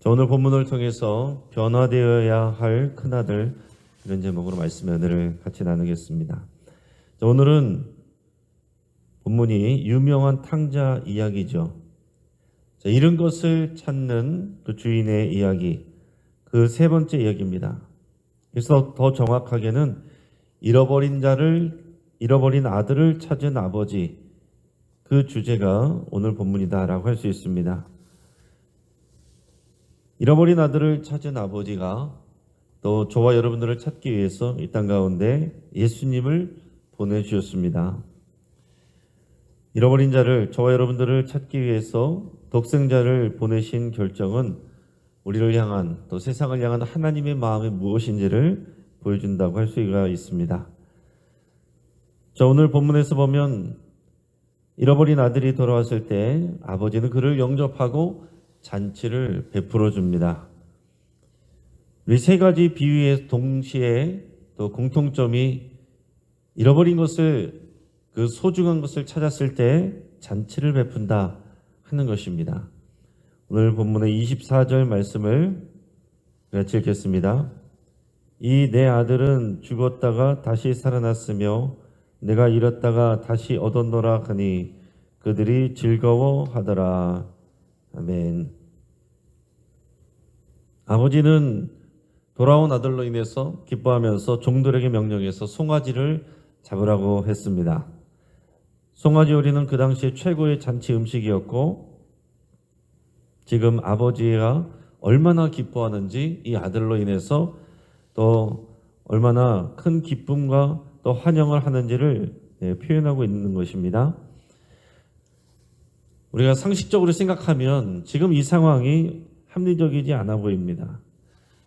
자, 오늘 본문을 통해서 변화되어야 할 큰아들 이런 제목으로 말씀의 은혜를 같이 나누겠습니다. 자, 오늘은 본문이 유명한 탕자 이야기죠. 자, 잃은 것을 찾는 그 주인의 이야기, 그 세 번째 이야기입니다. 그래서 더 정확하게는 잃어버린 자를, 잃어버린 아들을 찾은 아버지, 그 주제가 오늘 본문이다라고 할 수 있습니다. 잃어버린 아들을 찾은 아버지가 또 저와 여러분들을 찾기 위해서 이 땅 가운데 예수님을 보내주셨습니다. 잃어버린 자를 저와 여러분들을 찾기 위해서 독생자를 보내신 결정은 우리를 향한 또 세상을 향한 하나님의 마음이 무엇인지를 보여준다고 할 수가 있습니다. 자 오늘 본문에서 보면 잃어버린 아들이 돌아왔을 때 아버지는 그를 영접하고 잔치를 베풀어 줍니다. 이 세 가지 비유의 동시에 또 공통점이 잃어버린 것을 그 소중한 것을 찾았을 때 잔치를 베푼다 하는 것입니다. 오늘 본문의 24절 말씀을 같이 읽겠습니다. 이 내 아들은 죽었다가 다시 살아났으며 내가 잃었다가 다시 얻었노라 하니 그들이 즐거워하더라. 아멘. 아버지는 돌아온 아들로 인해서 기뻐하면서 종들에게 명령해서 송아지를 잡으라고 했습니다. 송아지 요리는 그 당시 최고의 잔치 음식이었고 지금 아버지가 얼마나 기뻐하는지 이 아들로 인해서 또 얼마나 큰 기쁨과 또 환영을 하는지를 예, 표현하고 있는 것입니다. 우리가 상식적으로 생각하면 지금 이 상황이 합리적이지 않아 보입니다.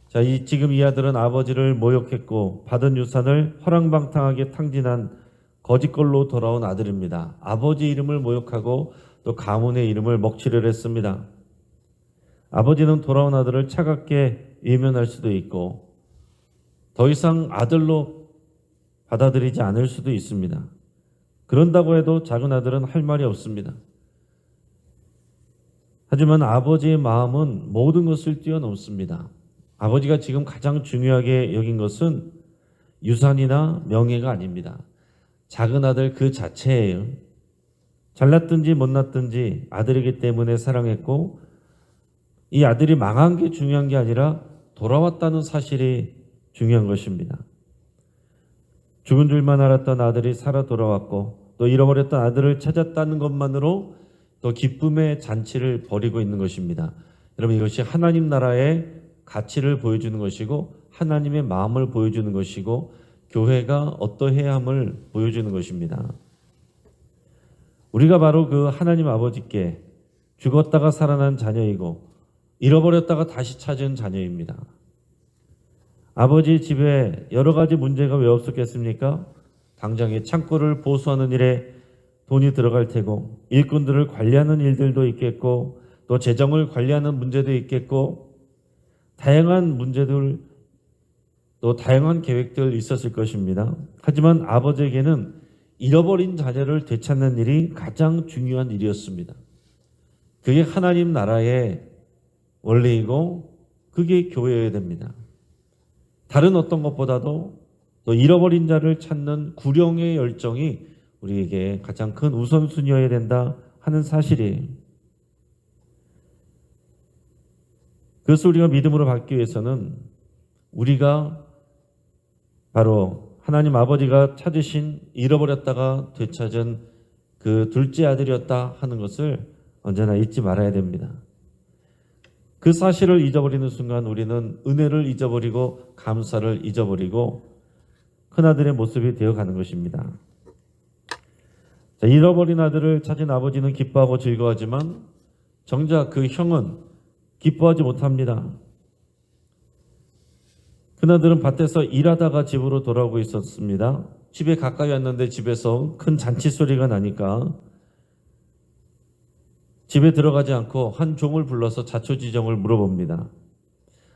자, 이 지금 이 아들은 아버지를 모욕했고 받은 유산을 허랑방탕하게 탕진한 거짓걸로 돌아온 아들입니다. 아버지 이름을 모욕하고 또 가문의 이름을 먹칠을 했습니다. 아버지는 돌아온 아들을 차갑게 외면할 수도 있고 더 이상 아들로 받아들이지 않을 수도 있습니다. 그런다고 해도 작은 아들은 할 말이 없습니다. 하지만 아버지의 마음은 모든 것을 뛰어넘습니다. 아버지가 지금 가장 중요하게 여긴 것은 유산이나 명예가 아닙니다. 작은 아들 그 자체예요. 잘났든지 못났든지 아들이기 때문에 사랑했고 이 아들이 망한 게 중요한 게 아니라 돌아왔다는 사실이 중요한 것입니다. 죽은 줄만 알았던 아들이 살아 돌아왔고 또 잃어버렸던 아들을 찾았다는 것만으로 또 기쁨의 잔치를 벌이고 있는 것입니다. 여러분 이것이 하나님 나라의 가치를 보여주는 것이고 하나님의 마음을 보여주는 것이고 교회가 어떠해야 함을 보여주는 것입니다. 우리가 바로 그 하나님 아버지께 죽었다가 살아난 자녀이고 잃어버렸다가 다시 찾은 자녀입니다. 아버지 집에 여러 가지 문제가 왜 없었겠습니까? 당장에 창고를 보수하는 일에 돈이 들어갈 테고 일꾼들을 관리하는 일들도 있겠고 또 재정을 관리하는 문제도 있겠고 다양한 문제들 또 다양한 계획들 있었을 것입니다. 하지만 아버지에게는 잃어버린 자녀를 되찾는 일이 가장 중요한 일이었습니다. 그게 하나님 나라의 원리이고 그게 교회여야 됩니다. 다른 어떤 것보다도 또 잃어버린 자를 찾는 구령의 열정이 우리에게 가장 큰 우선순위여야 된다 하는 사실이에요. 그것을 우리가 믿음으로 받기 위해서는 우리가 바로 하나님 아버지가 찾으신 잃어버렸다가 되찾은 그 둘째 아들이었다 하는 것을 언제나 잊지 말아야 됩니다. 그 사실을 잊어버리는 순간 우리는 은혜를 잊어버리고 감사를 잊어버리고 큰아들의 모습이 되어 가는 것입니다. 자, 잃어버린 아들을 찾은 아버지는 기뻐하고 즐거워하지만 정작 그 형은 기뻐하지 못합니다. 큰아들은 밭에서 일하다가 집으로 돌아오고 있었습니다. 집에 가까이 왔는데 집에서 큰 잔치 소리가 나니까 집에 들어가지 않고 한 종을 불러서 자초지정을 물어봅니다.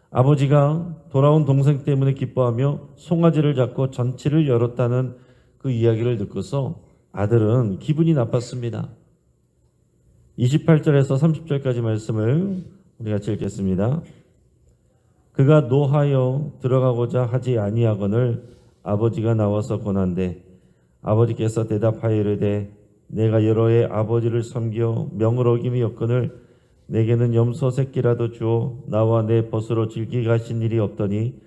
아버지가 돌아온 동생 때문에 기뻐하며 송아지를 잡고 잔치를 열었다는 그 이야기를 듣고서 아들은 기분이 나빴습니다. 28절에서 30절까지 말씀을 우리 같이 읽겠습니다. 그가 노하여 들어가고자 하지 아니하거늘 아버지가 나와서 권한대 아버지께서 대답하여 이르되 내가 여러 해 아버지를 섬겨 명을 어김이 없거늘 내게는 염소 새끼라도 주어 나와 내 벗으로 즐기 가신 일이 없더니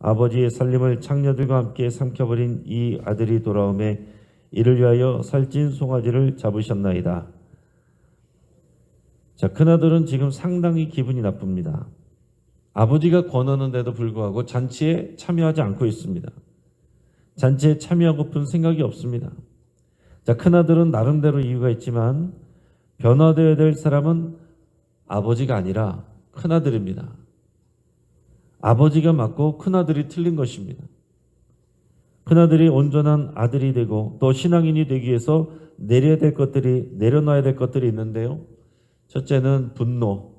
아버지의 살림을 창녀들과 함께 삼켜버린 이 아들이 돌아오매 이를 위하여 살찐 송아지를 잡으셨나이다. 자, 큰아들은 지금 상당히 기분이 나쁩니다. 아버지가 권하는데도 불구하고 잔치에 참여하지 않고 있습니다. 잔치에 참여하고픈 생각이 없습니다. 자, 큰아들은 나름대로 이유가 있지만 변화되어야 될 사람은 아버지가 아니라 큰아들입니다. 아버지가 맞고 큰아들이 틀린 것입니다. 큰아들이 온전한 아들이 되고 또 신앙인이 되기 위해서 내려야 될 것들이 내려놔야 될 것들이 있는데요. 첫째는 분노,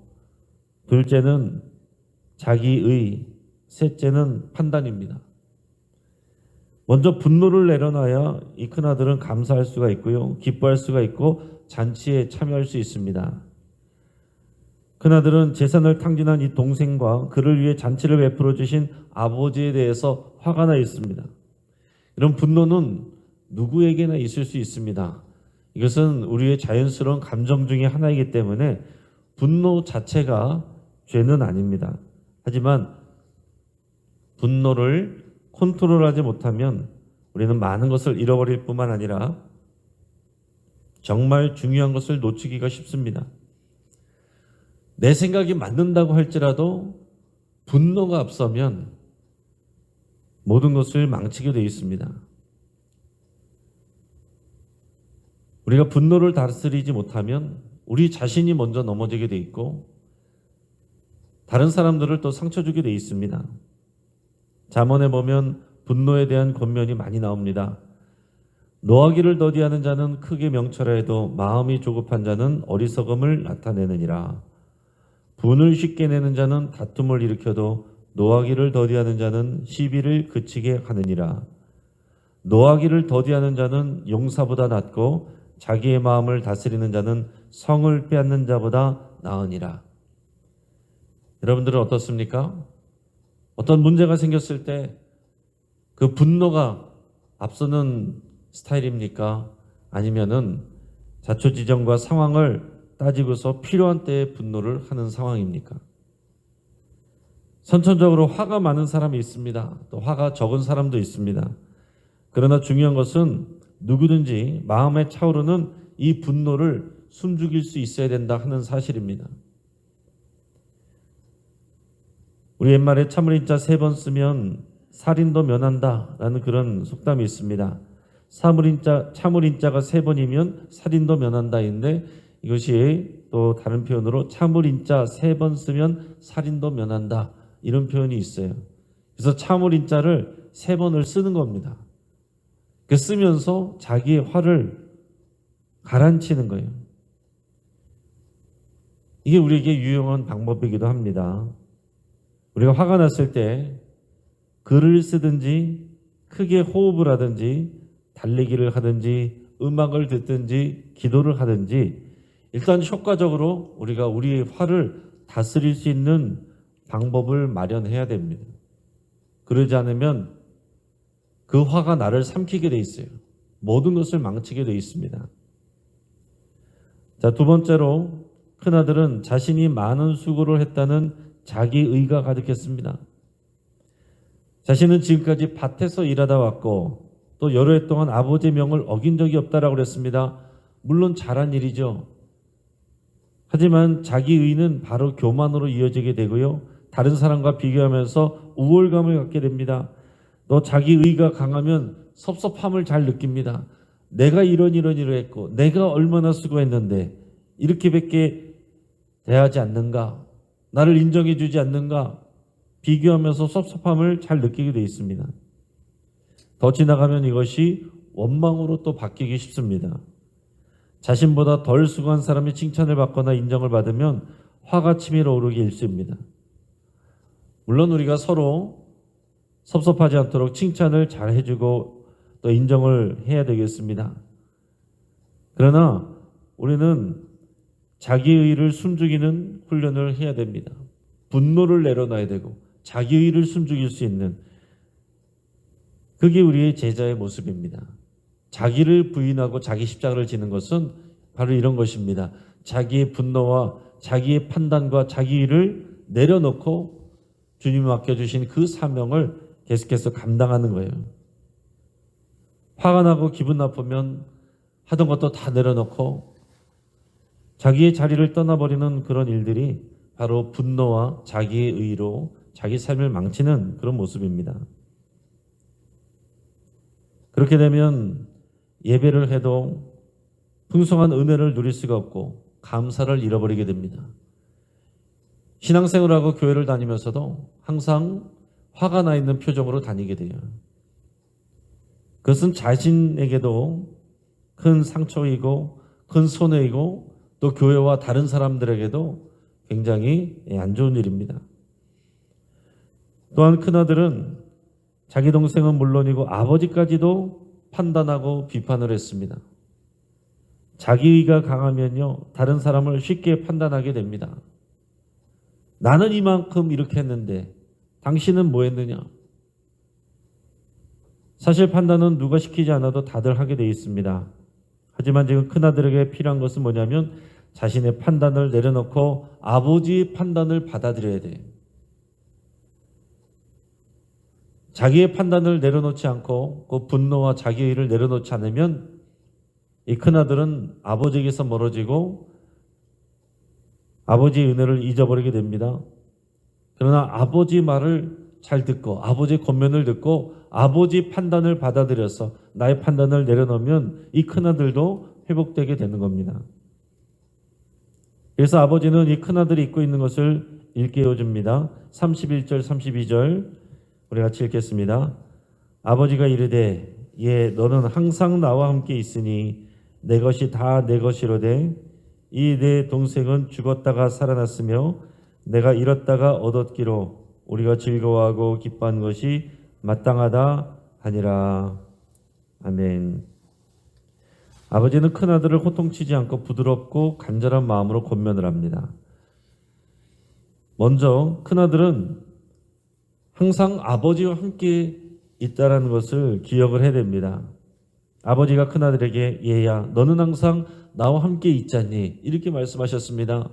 둘째는 자기의, 셋째는 판단입니다. 먼저 분노를 내려놔야 이 큰아들은 감사할 수가 있고요. 기뻐할 수가 있고 잔치에 참여할 수 있습니다. 큰아들은 재산을 탕진한 이 동생과 그를 위해 잔치를 베풀어 주신 아버지에 대해서 화가 나 있습니다. 이런 분노는 누구에게나 있을 수 있습니다. 이것은 우리의 자연스러운 감정 중의 하나이기 때문에 분노 자체가 죄는 아닙니다. 하지만 분노를 컨트롤하지 못하면 우리는 많은 것을 잃어버릴 뿐만 아니라 정말 중요한 것을 놓치기가 쉽습니다. 내 생각이 맞는다고 할지라도 분노가 앞서면 모든 것을 망치게 되어 있습니다. 우리가 분노를 다스리지 못하면 우리 자신이 먼저 넘어지게 돼 있고 다른 사람들을 또 상처 주게 돼 있습니다. 잠언에 보면 분노에 대한 권면이 많이 나옵니다. 노하기를 더디하는 자는 크게 명철하여도 마음이 조급한 자는 어리석음을 나타내느니라. 분을 쉽게 내는 자는 다툼을 일으켜도 노하기를 더디하는 자는 시비를 그치게 하느니라. 노하기를 더디하는 자는 용사보다 낫고 자기의 마음을 다스리는 자는 성을 빼앗는 자보다 나으니라. 여러분들은 어떻습니까? 어떤 문제가 생겼을 때 그 분노가 앞서는 스타일입니까? 아니면은 자초지정과 상황을 따지고서 필요한 때에 분노를 하는 상황입니까? 선천적으로 화가 많은 사람이 있습니다. 또 화가 적은 사람도 있습니다. 그러나 중요한 것은 누구든지 마음에 차오르는 이 분노를 숨죽일 수 있어야 된다 하는 사실입니다. 우리 옛말에 참을인자 세 번 쓰면 살인도 면한다라는 그런 속담이 있습니다. 사물인자 참을인자가 세 번이면 살인도 면한다인데 이것이 또 다른 표현으로 참을인자 세 번 쓰면 살인도 면한다 이런 표현이 있어요. 그래서 참을인 자를 세 번을 쓰는 겁니다. 그 쓰면서 자기의 화를 가라앉히는 거예요. 이게 우리에게 유용한 방법이기도 합니다. 우리가 화가 났을 때 글을 쓰든지 크게 호흡을 하든지 달리기를 하든지 음악을 듣든지 기도를 하든지 일단 효과적으로 우리가 우리의 화를 다스릴 수 있는 방법을 마련해야 됩니다. 그러지 않으면 그 화가 나를 삼키게 돼 있어요. 모든 것을 망치게 돼 있습니다. 자, 두 번째로 큰아들은 자신이 많은 수고를 했다는 자기 의가 가득했습니다. 자신은 지금까지 밭에서 일하다 왔고 또 여러 해 동안 아버지의 명을 어긴 적이 없다라고 그랬습니다. 물론 잘한 일이죠. 하지만 자기 의는 바로 교만으로 이어지게 되고요. 다른 사람과 비교하면서 우월감을 갖게 됩니다. 또 자기 의가 강하면 섭섭함을 잘 느낍니다. 내가 이런 이런 일을 했고 내가 얼마나 수고했는데 이렇게밖에 대하지 않는가? 나를 인정해 주지 않는가? 비교하면서 섭섭함을 잘 느끼게 돼 있습니다. 더 지나가면 이것이 원망으로 또 바뀌기 쉽습니다. 자신보다 덜 수고한 사람이 칭찬을 받거나 인정을 받으면 화가 치밀어 오르기 일쑤입니다. 물론 우리가 서로 섭섭하지 않도록 칭찬을 잘 해주고 또 인정을 해야 되겠습니다. 그러나 우리는 자기의를 숨죽이는 훈련을 해야 됩니다. 분노를 내려놔야 되고 자기의를 숨죽일 수 있는 그게 우리의 제자의 모습입니다. 자기를 부인하고 자기 십자가를 지는 것은 바로 이런 것입니다. 자기의 분노와 자기의 판단과 자기를 내려놓고 주님이 맡겨주신 그 사명을 계속해서 감당하는 거예요. 화가 나고 기분 나쁘면 하던 것도 다 내려놓고 자기의 자리를 떠나버리는 그런 일들이 바로 분노와 자기의 의로 자기 삶을 망치는 그런 모습입니다. 그렇게 되면 예배를 해도 풍성한 은혜를 누릴 수가 없고 감사를 잃어버리게 됩니다. 신앙생활하고 교회를 다니면서도 항상 화가 나 있는 표정으로 다니게 돼요. 그것은 자신에게도 큰 상처이고 큰 손해이고 또 교회와 다른 사람들에게도 굉장히 안 좋은 일입니다. 또한 큰아들은 자기 동생은 물론이고 아버지까지도 판단하고 비판을 했습니다. 자기의가 강하면요, 다른 사람을 쉽게 판단하게 됩니다. 나는 이만큼 이렇게 했는데 당신은 뭐 했느냐? 사실 판단은 누가 시키지 않아도 다들 하게 돼 있습니다. 하지만 지금 큰아들에게 필요한 것은 뭐냐면 자신의 판단을 내려놓고 아버지의 판단을 받아들여야 돼. 자기의 판단을 내려놓지 않고 그 분노와 자기의를 내려놓지 않으면 이 큰아들은 아버지에게서 멀어지고 아버지의 은혜를 잊어버리게 됩니다. 그러나 아버지 말을 잘 듣고 아버지 권면을 듣고 아버지 판단을 받아들여서 나의 판단을 내려놓으면 이 큰아들도 회복되게 되는 겁니다. 그래서 아버지는 이 큰아들이 입고 있는 것을 일깨워 줍니다. 31절 32절 우리 같이 읽겠습니다. 아버지가 이르되 예 너는 항상 나와 함께 있으니 내 것이 다 내 것이로되 이 내 동생은 죽었다가 살아났으며 내가 잃었다가 얻었기로 우리가 즐거워하고 기뻐한 것이 마땅하다 하니라. 아멘. 아버지는 큰 아들을 호통치지 않고 부드럽고 간절한 마음으로 권면을 합니다. 먼저 큰 아들은 항상 아버지와 함께 있다라는 것을 기억을 해야 됩니다. 아버지가 큰아들에게 얘야 너는 항상 나와 함께 있잖니 이렇게 말씀하셨습니다.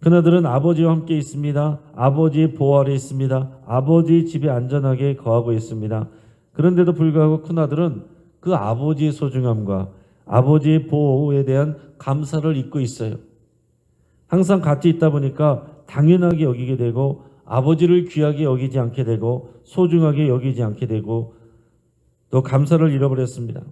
큰아들은 아버지와 함께 있습니다. 아버지의 보호 아래 있습니다. 아버지 집에 안전하게 거하고 있습니다. 그런데도 불구하고 큰아들은 그 아버지의 소중함과 아버지의 보호에 대한 감사를 잊고 있어요. 항상 같이 있다 보니까 당연하게 여기게 되고 아버지를 귀하게 여기지 않게 되고 소중하게 여기지 않게 되고 또 감사를 잃어버렸습니다.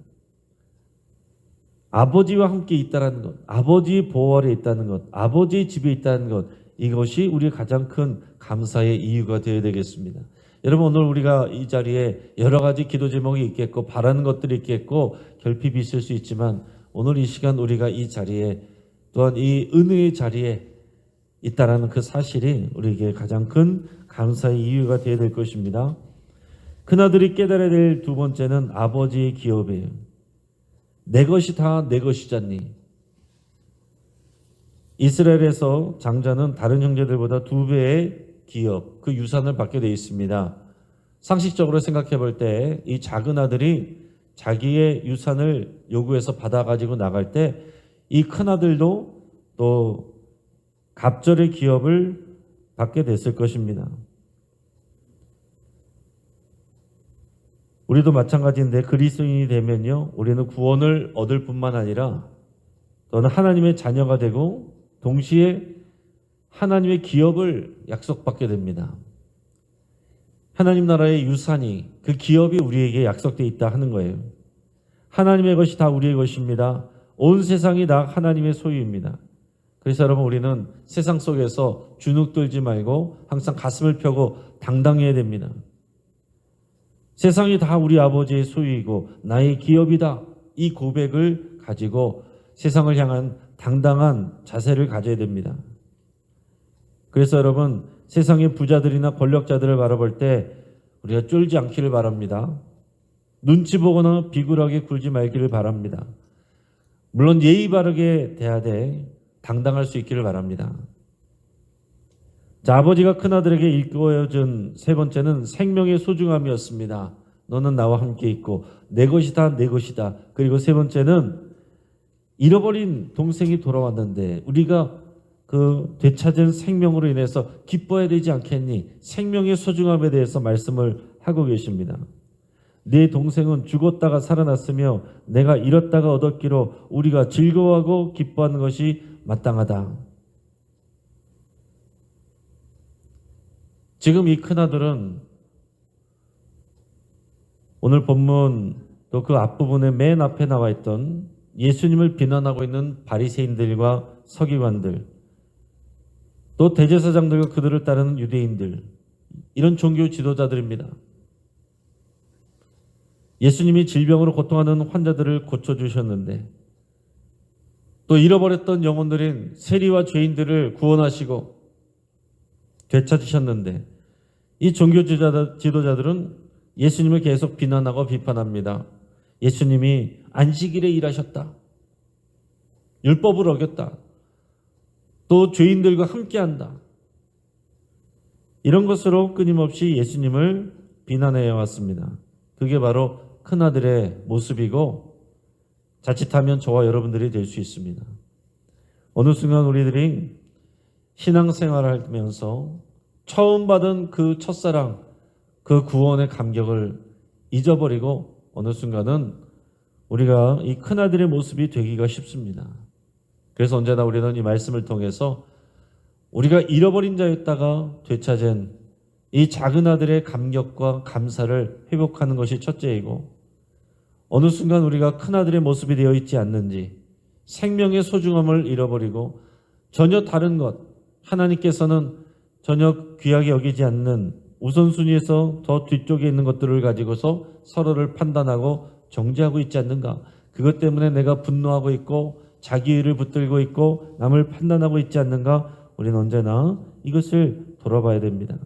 아버지와 함께 있다는 것, 아버지의 보호 아래 있다는 것, 아버지의 집에 있다는 것, 이것이 우리의 가장 큰 감사의 이유가 되어야 되겠습니다. 여러분 오늘 우리가 이 자리에 여러 가지 기도 제목이 있겠고 바라는 것들이 있겠고 결핍이 있을 수 있지만 오늘 이 시간 우리가 이 자리에 또한 이 은혜의 자리에 있다라는 그 사실이 우리에게 가장 큰 감사의 이유가 되어야 될 것입니다. 큰아들이 깨달아야 될 두 번째는 아버지의 기업이에요. 내 것이 다 내 것이잖니. 이스라엘에서 장자는 다른 형제들보다 두 배의 기업, 그 유산을 받게 되어 있습니다. 상식적으로 생각해 볼 때 이 작은 아들이 자기의 유산을 요구해서 받아가지고 나갈 때 이 큰 아들도 또 갑절의 기업을 받게 됐을 것입니다. 우리도 마찬가지인데 그리스도인이 되면요, 우리는 구원을 얻을 뿐만 아니라 또는 하나님의 자녀가 되고 동시에 하나님의 기업을 약속받게 됩니다. 하나님 나라의 유산이 그 기업이 우리에게 약속되어 있다 하는 거예요. 하나님의 것이 다 우리의 것입니다. 온 세상이 다 하나님의 소유입니다. 그래서 여러분 우리는 세상 속에서 주눅 들지 말고 항상 가슴을 펴고 당당해야 됩니다. 세상이 다 우리 아버지의 소유이고 나의 기업이다. 이 고백을 가지고 세상을 향한 당당한 자세를 가져야 됩니다. 그래서 여러분 세상의 부자들이나 권력자들을 바라볼 때 우리가 쫄지 않기를 바랍니다. 눈치 보거나 비굴하게 굴지 말기를 바랍니다. 물론 예의 바르게 돼. 당당할 수 있기를 바랍니다. 자, 아버지가 큰아들에게 일깨워준 세 번째는 생명의 소중함이었습니다. 너는 나와 함께 있고 내 것이다 내 것이다. 그리고 세 번째는 잃어버린 동생이 돌아왔는데 우리가 그 되찾은 생명으로 인해서 기뻐해야 되지 않겠니? 생명의 소중함에 대해서 말씀을 하고 계십니다. 네 동생은 죽었다가 살아났으며 내가 잃었다가 얻었기로 우리가 즐거워하고 기뻐하는 것이 마땅하다. 지금 이 큰아들은 오늘 본문 또 그 앞부분에 맨 앞에 나와 있던 예수님을 비난하고 있는 바리새인들과 서기관들 또 대제사장들과 그들을 따르는 유대인들 이런 종교 지도자들입니다. 예수님이 질병으로 고통하는 환자들을 고쳐 주셨는데 또 잃어버렸던 영혼들인 세리와 죄인들을 구원하시고 되찾으셨는데 이 종교 지도자- 지도자들은 예수님을 계속 비난하고 비판합니다. 예수님이 안식일에 일하셨다. 율법을 어겼다. 또 죄인들과 함께한다. 이런 것으로 끊임없이 예수님을 비난해 왔습니다. 그게 바로 큰아들의 모습이고 자칫하면 저와 여러분들이 될 수 있습니다. 어느 순간 우리들이 신앙생활을 하면서 처음 받은 그 첫사랑, 그 구원의 감격을 잊어버리고 어느 순간은 우리가 이 큰아들의 모습이 되기가 쉽습니다. 그래서 언제나 우리는 이 말씀을 통해서 우리가 잃어버린 자였다가 되찾은 이 작은 아들의 감격과 감사를 회복하는 것이 첫째이고 어느 순간 우리가 큰 아들의 모습이 되어 있지 않는지 생명의 소중함을 잃어버리고 전혀 다른 것 하나님께서는 전혀 귀하게 여기지 않는 우선순위에서 더 뒤쪽에 있는 것들을 가지고서 서로를 판단하고 정죄하고 있지 않는가 그것 때문에 내가 분노하고 있고 자기의를 붙들고 있고 남을 판단하고 있지 않는가 우리는 언제나 이것을 돌아봐야 됩니다.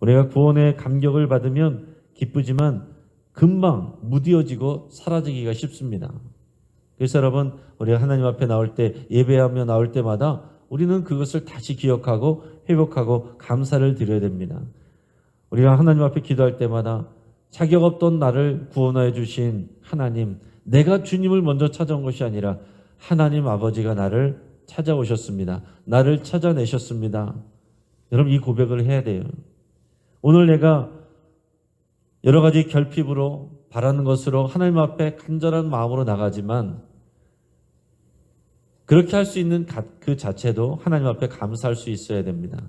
우리가 구원의 감격을 받으면 기쁘지만 금방 무디어지고 사라지기가 쉽습니다. 그래서 여러분 우리가 하나님 앞에 나올 때 예배하며 나올 때마다 우리는 그것을 다시 기억하고 회복하고 감사를 드려야 됩니다. 우리가 하나님 앞에 기도할 때마다 자격 없던 나를 구원하여 주신 하나님, 내가 주님을 먼저 찾아온 것이 아니라 하나님 아버지가 나를 찾아오셨습니다. 나를 찾아내셨습니다. 여러분 이 고백을 해야 돼요. 오늘 내가 여러 가지 결핍으로 바라는 것으로 하나님 앞에 간절한 마음으로 나가지만 그렇게 할 수 있는 가- 그 자체도 하나님 앞에 감사할 수 있어야 됩니다.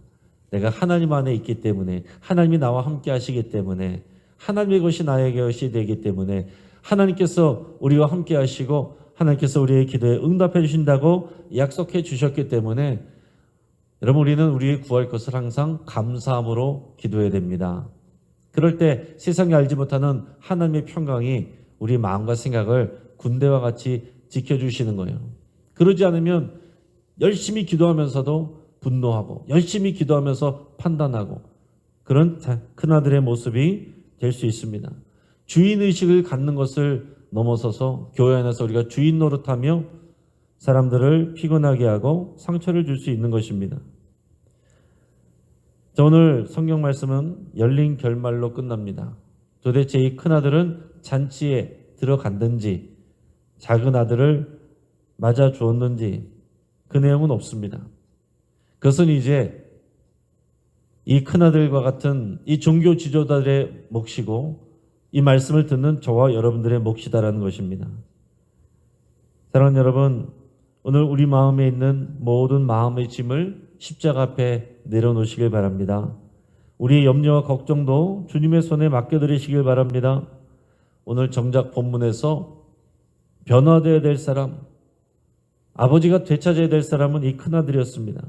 내가 하나님 안에 있기 때문에 하나님이 나와 함께 하시기 때문에 하나님의 것이 나의 것이 되기 때문에 하나님께서 우리와 함께 하시고 하나님께서 우리의 기도에 응답해 주신다고 약속해 주셨기 때문에 여러분 우리는 우리의 구할 것을 항상 감사함으로 기도해야 됩니다. 그럴 때 세상이 알지 못하는 하나님의 평강이 우리 마음과 생각을 군대와 같이 지켜주시는 거예요. 그러지 않으면 열심히 기도하면서도 분노하고 열심히 기도하면서 판단하고 그런 자- 큰아들의 모습이 될 수 있습니다. 주인 의식을 갖는 것을 넘어서서 교회 안에서 우리가 주인 노릇하며 사람들을 피곤하게 하고 상처를 줄 수 있는 것입니다. 자, 오늘 성경 말씀은 열린 결말로 끝납니다. 도대체 이 큰아들은 잔치에 들어갔는지 작은 아들을 맞아 주었는지 그 내용은 없습니다. 그것은 이제 이 큰아들과 같은 이 종교 지도자들의 몫이고 이 말씀을 듣는 저와 여러분들의 몫이다라는 것입니다. 사랑하는 여러분, 오늘 우리 마음에 있는 모든 마음의 짐을 십자가 앞에 내려놓으시길 바랍니다. 우리의 염려와 걱정도 주님의 손에 맡겨드리시길 바랍니다. 오늘 정작 본문에서 변화되어야 될 사람, 아버지가 되찾아야 될 사람은 이 큰아들이었습니다.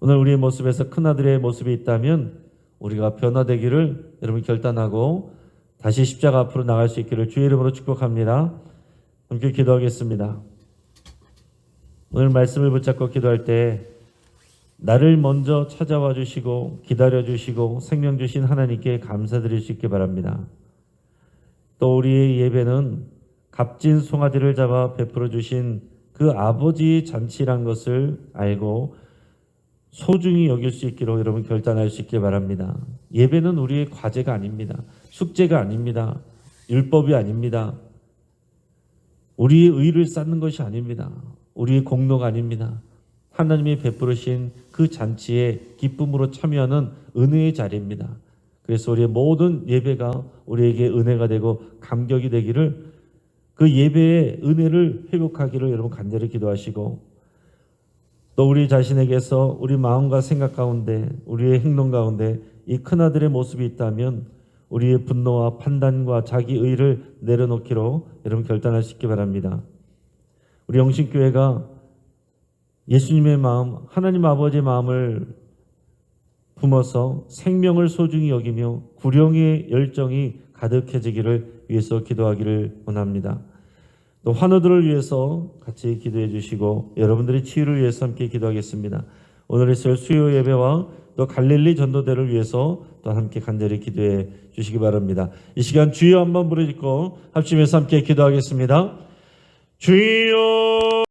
오늘 우리의 모습에서 큰아들의 모습이 있다면 우리가 변화되기를 여러분 결단하고 다시 십자가 앞으로 나갈 수 있기를 주의 이름으로 축복합니다. 함께 기도하겠습니다. 오늘 말씀을 붙잡고 기도할 때 나를 먼저 찾아와 주시고 기다려 주시고 생명 주신 하나님께 감사드릴 수 있게 바랍니다. 또 우리의 예배는 값진 송아지를 잡아 베풀어 주신 그 아버지 잔치란 것을 알고 소중히 여길 수 있기로 여러분 결단할 수 있길 바랍니다. 예배는 우리의 과제가 아닙니다. 숙제가 아닙니다. 율법이 아닙니다. 우리의 의를 쌓는 것이 아닙니다. 우리의 공로가 아닙니다. 하나님이 베푸르신 그 잔치에 기쁨으로 참여하는 은혜의 자리입니다. 그래서 우리의 모든 예배가 우리에게 은혜가 되고 감격이 되기를 그 예배의 은혜를 회복하기를 여러분 간절히 기도하시고 또 우리 자신에게서 우리 마음과 생각 가운데 우리의 행동 가운데 이 큰아들의 모습이 있다면 우리의 분노와 판단과 자기 의를 내려놓기로 여러분 있기 바랍니다. 우리 영신교회가 예수님의 마음, 하나님 아버지의 마음을 품어서 생명을 소중히 여기며 구령의 열정이 가득해지기를 위해서 기도하기를 원합니다. 또 환우들을 위해서 같이 기도해 주시고 여러분들의 치유를 위해서 함께 기도하겠습니다. 오늘 있을 수요 예배와 또 갈릴리 전도대를 위해서 또 함께 간절히 기도해 주시기 바랍니다. 이 시간 주여 한번 부르짖고 합심해서 함께 기도하겠습니다. 주여